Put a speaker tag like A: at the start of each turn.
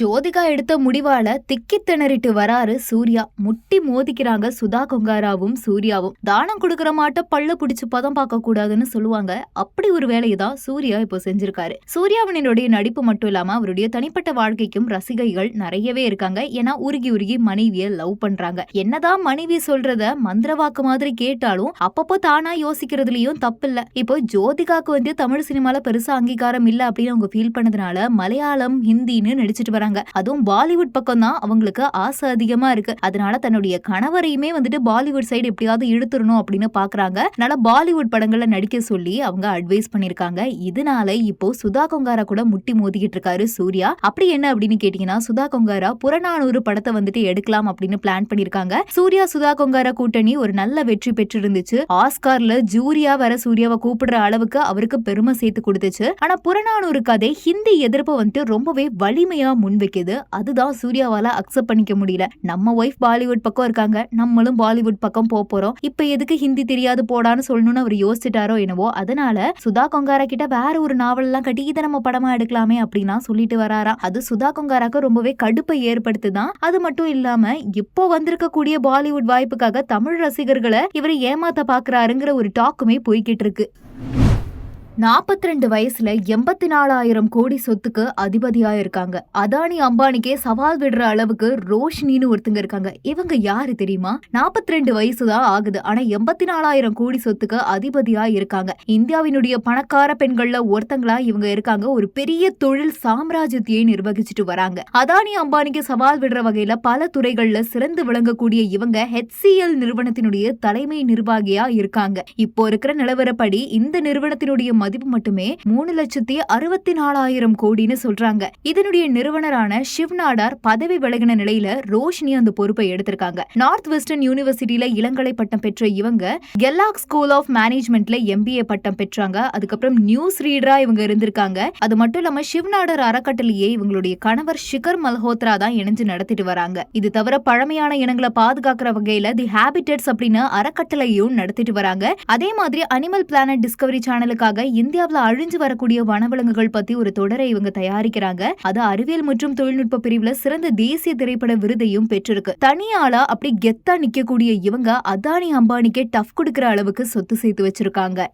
A: ஜோதிகா எடுத்த முடிவால திக்கி திணறிட்டு வராரு சூர்யா. முட்டி மோதிக்கிறாங்க சுதா கொங்காராவும் சூர்யாவும். தானம் கொடுக்கற மாட்ட பல்ல பிடிச்சு பதம் பார்க்க கூடாதுன்னு சொல்லுவாங்க. அப்படி ஒரு வேலையை தான் சூர்யா இப்போ செஞ்சிருக்காரு. சூர்யாவினுடைய நடிப்பு மட்டும் இல்லாம அவருடைய தனிப்பட்ட வாழ்க்கைக்கும் ரசிகைகள் நிறையவே இருக்காங்க. ஏன்னா உருகி உருகி மனைவிய லவ் பண்றாங்க. என்னதான் மனைவி சொல்றத மந்திரவாக்கு மாதிரி கேட்டாலும் அப்பப்போ தானா யோசிக்கிறதுலயும் தப்பில்ல. இப்போ ஜோதிகாக்கு வந்து தமிழ் சினிமால பெருசா அங்கீகாரம் இல்ல அப்படின்னு அவங்க ஃபீல் பண்ணதுனால மலையாளம் ஹிந்தின்னு நடிச்சிட்டு வராங்க. அதுவும் பாலிவுட் பக்கம் தான் அவங்களுக்கு ஆசை அதிகமா இருக்கு. அதனால தன்னுடைய கணவரையுமே வந்துட்டு பாலிவுட் சைடு எப்படியாவது இழுத்துடணும் அப்படின்னு பாக்குறாங்க. அதனால பாலிவுட் படங்கள்ல நடிக்க சொல்லி அவங்க அட்வைஸ் பண்ணிருக்காங்க. இதனால இப்போ சுதா கொங்காரா கூட முட்டி மோதிக்கிட்டு இருக்காரு சூர்யா. அப்படி என்ன அப்படின்னு கேட்டீங்கன்னா சுதா கொங்காரா புறநானூறு படத்தை வந்துட்டு எடுக்கலாம் அப்படின்னு பிளான் பண்ணிருக்காங்க. சூர்யா சுதா கொங்காரா கூட்டணி ஒரு நல்ல வெற்றி பெற்றிருந்துச்சு. ஆஸ்கார்ல ஜூரியா வர சூர்யாவை கூப்பிடுற அளவுக்கு அவருக்கு பெருமை சேர்த்து கொடுத்துச்சு. ஆனா புறநானூறு கதை ஹிந்தி எதிர்ப்பு வந்துட்டு ரொம்பவே வலிமையா முன் வைக்குது. அதுதான் சூர்யாவால அக்செப்ட் பண்ணிக்க முடியல. நம்ம ஒய்ஃப் பாலிவுட் பக்கம் இருக்காங்க. நம்மளும் பாலிவுட் பக்கம் போக போறோம். இப்ப எதுக்கு ஹிந்தி தெரியாது போடான்னு சொல்லணும்னு அவர் யோசிச்சிட்டாரோ என்னவோ. அதனால சுதா கொங்காரா கிட்ட வேற ஒரு நாவல் எல்லாம் கட்டி இதை நம்ம படமா எடுக்கலாமே அப்படின்னா சொல்லிட்டு வராராம். அது சுதா கொங்காராக்கு ரொம்பவே கடுப்பை ஏற்படுத்துதான். அது மட்டும் இல்லாம இப்போ வந்திருக்கக்கூடிய பாலிவுட் வாய்ப்புக்காக தமிழ் ரசிகர்களை இவர் ஏமாத்த பாக்குறாருங்கிற ஒரு டாக்குமே போய்கிட்டு இருக்கு. நாற்பத்தி ரெண்டு வயசுல எண்பத்தி நாலாயிரம் கோடி சொத்துக்கு அதிபதியா இருக்காங்க அதானி அம்பானிக்கே சவால் விடுற அளவுக்கு ரோஷினின்னு ஒருத்தங்க இருக்காங்க. இவங்க யாரு தெரியுமா? நாற்பத்தி ரெண்டு வயசு தான் ஆகுது. ஆனா எண்பத்தி நாலாயிரம் கோடி சொத்துக்கு அதிபதியா இருக்காங்க இந்தியாவினுடைய பணக்கார பெண்கள்ல ஒருத்தங்களா இவங்க இருக்காங்க. ஒரு பெரிய தொழில் சாம்ராஜ்யத்தையே நிர்வகிச்சுட்டு வராங்க. அதானி அம்பானிக்கு சவால் விடுற வகையில பல துறைகள்ல சிறந்து விளங்கக்கூடிய இவங்க ஹெச்சிஎல் நிறுவனத்தினுடைய தலைமை நிர்வாகியா இருக்காங்க. இப்போ இருக்கிற நிலவரப்படி இந்த நிறுவனத்தினுடைய மதிப்பு மட்டுமே மூணு லட்சத்தி அறுபத்தி நாலாயிரம் கோடின்னு சொல்றாங்க. இதனுடைய நிறுவனரான ஷிவ் நாடார் பதவி விலகின நிலையில ரோஷினி அந்த பொறுப்பை எடுத்திருக்காங்க. நார்த் வெஸ்டர்ன் யூனிவர்சிட்டியில இளங்கலை பட்டம் பெற்ற இவங்க கெல்லாக் ஸ்கூல் ஆஃப் மேனேஜ்மெண்ட்ல எம்பிஏ பட்டம் பெற்றாங்க. அதுக்கப்புறம் நியூஸ் ரீடரா இவங்க இருந்திருக்காங்க. அது மட்டும் இல்லாம ஷிவ் நாடார் அறக்கட்டளையே இவங்களுடைய கணவர் ஷிகர் மல்ஹோத்ரா தான் இணைஞ்சு நடத்திட்டு வராங்க. இது தவிர பழமையான இனங்களை பாதுகாக்கிற வகையில தி ஹேபிட்டட்ஸ் அப்படின்னு அறக்கட்டளையும் நடத்திட்டு வராங்க. அதே மாதிரி அனிமல் பிளானட் டிஸ்கவரி சேனலுக்காக இந்தியாவில் அழிஞ்சு வரக்கூடிய வனவிலங்குகள் பத்தி ஒரு தொடரை இவங்க தயாரிக்கிறாங்க. அது அறிவியல் மற்றும் தொழில்நுட்ப பிரிவுல சிறந்த தேசிய திரைப்பட விருதையும் பெற்றிருக்கு. தனியாளா அப்படி கெத்தா நிக்கக்கூடிய இவங்க அதானி அம்பானிக்கே டஃப் கொடுக்கிற அளவுக்கு சொத்து சேர்த்து வச்சிருக்காங்க.